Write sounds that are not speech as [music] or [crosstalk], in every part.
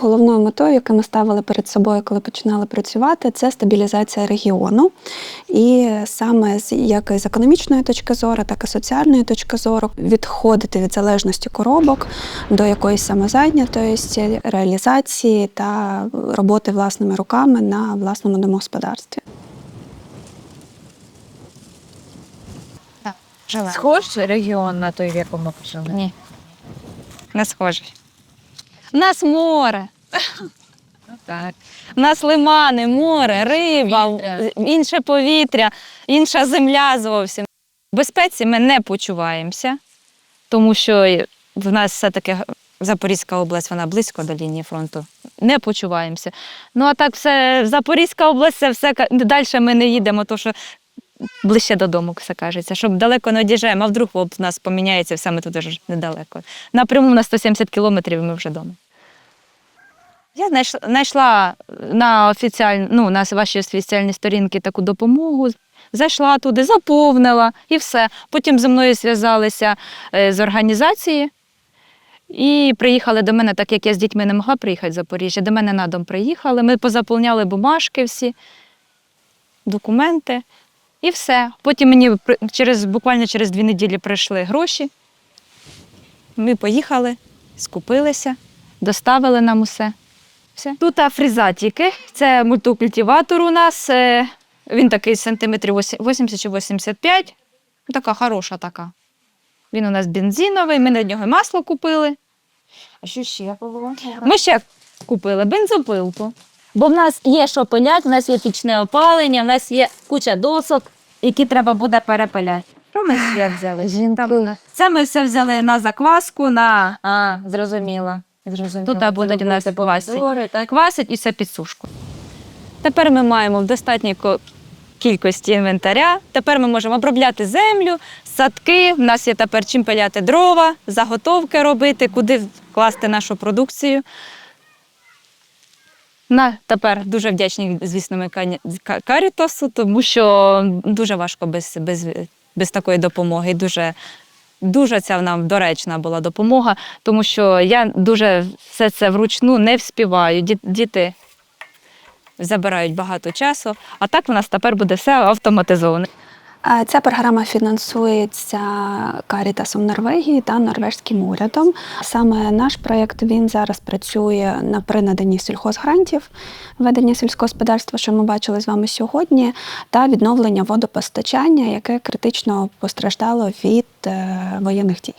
Головною метою, яку ми ставили перед собою, коли починали працювати, це стабілізація регіону. І саме з як з економічної точки зору, так і соціальної точки зору відходити від залежності коробок до якоїсь самозайнятості, реалізації та роботи власними руками на власному домогосподарстві. Схож регіон на той, в якому ми жили? Ні. Не схожий. У нас море, Ну, так. у нас лимани, море, риба, Повітря. інше повітря, інша земля зовсім. В безпеці ми не почуваємося, тому що в нас все-таки Запорізька область, вона близько до лінії фронту. Не почуваємося. Ну а так все, Запорізька область, це все далі ми не їдемо, тому що ближче додому, все кажеться, щоб далеко не одіжджаємо, а вдруг в нас поміняється все, ми тут вже недалеко. Напряму на 170 кілометрів і ми вже вдома. Я знайшла, знайшла на офіціаль... ну, на вашій офіціальній сторінці таку допомогу. Зайшла туди, заповнила і все. Потім зі мною зв'язалися е, з організації і приїхали до мене, так як я з дітьми не могла приїхати в Запоріжжя. До мене на дом приїхали. Ми позаповняли бумажки всі, документи і все. Потім мені через, буквально через дві неділі прийшли гроші. Ми поїхали, скупилися, доставили нам усе. Все. Тут фрізатіки, це мультикультиватор у нас. е, Він такий сантиметрів 80 чи 85. Така хороша така. Він у нас бензиновий, ми на нього масло купили. А що ще було? Ми ще купили бензопилку. Бо в нас є що пиляти, в нас є пічне опалення, в нас є куча досок, які треба буде перепиляти. Що ми взяли? Жінка. Це ми все взяли на закваску, на А, зрозуміла. Тут будуть у нас квасить. Квасить і все під сушку. Тепер ми маємо в достатній кількості інвентаря. Тепер ми можемо обробляти землю, садки. В нас є тепер чим пиляти дрова, заготовки робити, куди вкласти нашу продукцію. На тепер дуже вдячні, звісно, ми Кані- Ка- Карітасу, тому що дуже важко без, без, без такої допомоги. Дуже, дуже ця нам доречна була допомога, тому що я дуже все це вручну не вспіваю. Діти забирають багато часу, а так в нас тепер буде все автоматизовано. Ця програма фінансується Карітасом Норвегії та норвежським урядом. Саме наш проєкт він зараз працює на при наданні сільхозгрантів, ведення сільського господарства, що ми бачили з вами сьогодні, та відновлення водопостачання, яке критично постраждало від е, воєнних дій.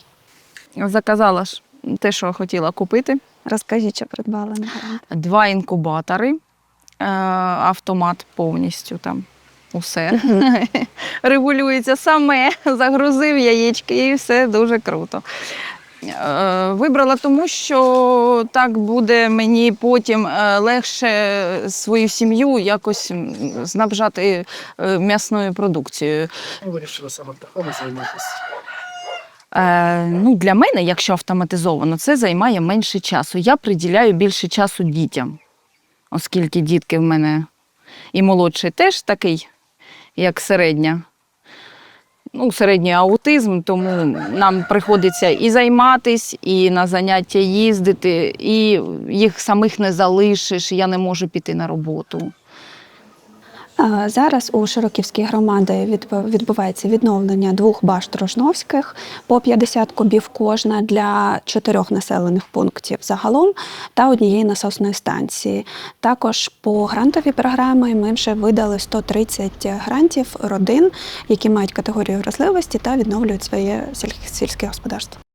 Заказала ж те, що хотіла купити. Розкажіть, що грант. Два інкубатори, е, автомат повністю там. Усе [laughs] регулюється саме, загрузив яєчки і все дуже круто. Е, Вибрала тому, що так буде мені потім е, легше свою сім'ю якось м, снабжати е, м'ясною продукцією. Вирішила саме птахами займатися. Е, ну, для мене, якщо автоматизовано, це займає менше часу. Я приділяю більше часу дітям, оскільки дітки в мене і молодший теж такий, як середня. Ну, середній аутизм, тому нам приходиться і займатись, і на заняття їздити, і їх самих не залишиш. Я не можу піти на роботу. Зараз у Широківській громаді відбувається відновлення двох башт Рожновських по 50 кубів кожна для чотирьох населених пунктів загалом та однієї насосної станції. Також по грантовій програмі ми вже видали 130 грантів родин, які мають категорію вразливості та відновлюють своє сільське господарство.